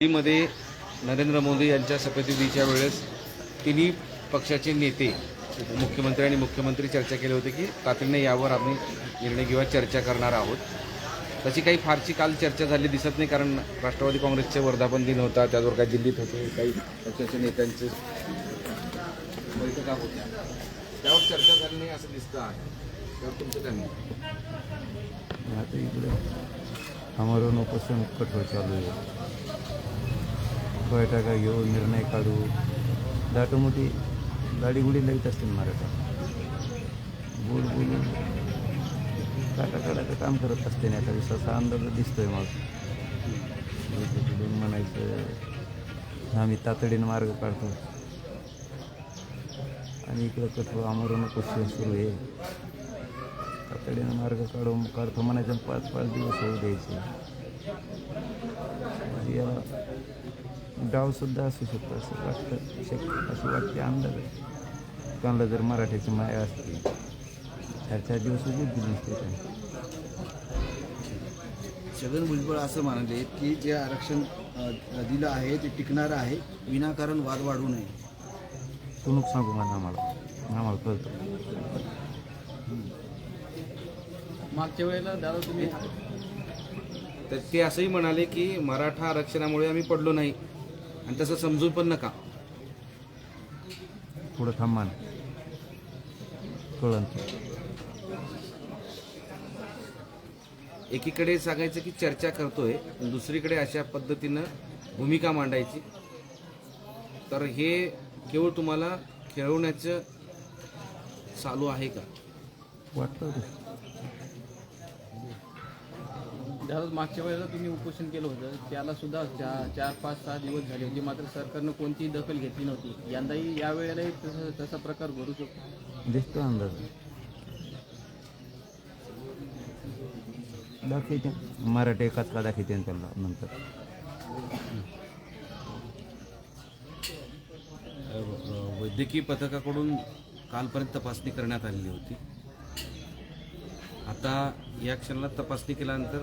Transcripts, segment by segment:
दिल्लीमध्ये नरेंद्र मोदी यांच्या शपथविधीच्या वेळेस तिन्ही पक्षाचे नेते मुख्यमंत्री आणि मुख्यमंत्री चर्चा केली होती की तातडीने यावर आम्ही निर्णय किंवा चर्चा करणार आहोत. तशी काही फारशी काल चर्चा झाली दिसत नाही कारण राष्ट्रवादी काँग्रेसचे वर्धापन दिन होता त्याचबरोबर काही दिल्लीत होते काही पक्षाच्या नेत्यांचे बैठका होत्या त्यावर चर्चा झाली नाही असं दिसतं आहे. त्यावर तुमचं काय मत? आता इकडे आमरण उपोषण उत्कट चालू आहे. बैठका घेऊ निर्णय काढू. दाटोमोठी गाडीगुडी लईत असतील मराठा. बोल बोलून काटा काढायचं काम करत असते नाही आता विश्वासा अंदाज दिसतोय मग बोलून म्हणायचं आम्ही तातडीनं मार्ग काढतो. आणि इकडं कठोर आमरण क्वेश्चन सुरू आहे. तातडीनं मार्ग काढून काढतो म्हणायचं आणि पाच पाच दिवस होऊ द्यायचे. या याला डावसुद्धा असू शकतो असं वाटतं शक्य असं वाटते अंदाज. आहे. कोणाला जर मराठीची माया असते चार चार दिवस उभीच दिली त्यांनी छगन भुजबळ असं म्हणाले की जे आरक्षण दिलं आहे ते टिकणारं आहे विनाकारण वाद वाढू नये. तू नको सांगू म्हणा आम्हाला? आम्हाला कळतं. मागच्या वेळेला दादा तुम्ही तर ते असंही म्हणाले की मराठा आरक्षणामुळे आम्ही पडलो नाही. आणि तसं समजून पण नका. थोडं थांबा ना. एकीकडे सांगायचं की चर्चा करतोय दुसरीकडे अशा पद्धतीनं भूमिका मांडायची. तर हे केवळ तुम्हाला खेळवण्याचं चालू आहे का? वाटतं दादा मागच्या वेळेला तुम्ही उपोषण केलं होतं त्याला सुद्धा चार चार पाच सहा दिवस झाले होते. मात्र सरकारनं कोणतीही दखल घेतली नव्हती. यंदाही या वेळेलाही तसं तसा प्रकार घडू शकतो. दिसतो अंदाज. दाखवते. मराठी कचका दाखवते त्याला नंतर? वैद्यकीय पथकाकडून कालपर्यंत तपासणी करण्यात आलेली होती. आता या क्षणाला तपासणी केल्यानंतर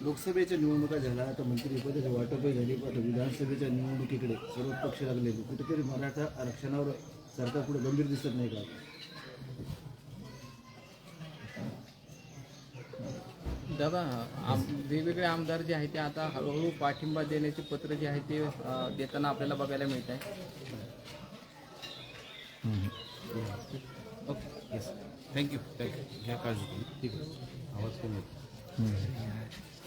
लोकसभेच्या निवडणुका झाल्या आता मंत्रिपदाचे वाटपही झाली आता विधानसभेच्या निवडणुकीकडे सर्व पक्ष लागलेले कुठेतरी मराठा आरक्षणावर सरकार पुढे गंभीर दिसत नाही का? दादा आम वेगवेगळे आमदार जे आहेत ते आता हळूहळू पाठिंबा देण्याचे पत्र जे आहे ते अं, देताना आपल्याला बघायला मिळत आहे. ओके. येस थँक्यू थँक्यू घ्या काळजी तुम्ही ठीक आहे. आवाज कमी येतो.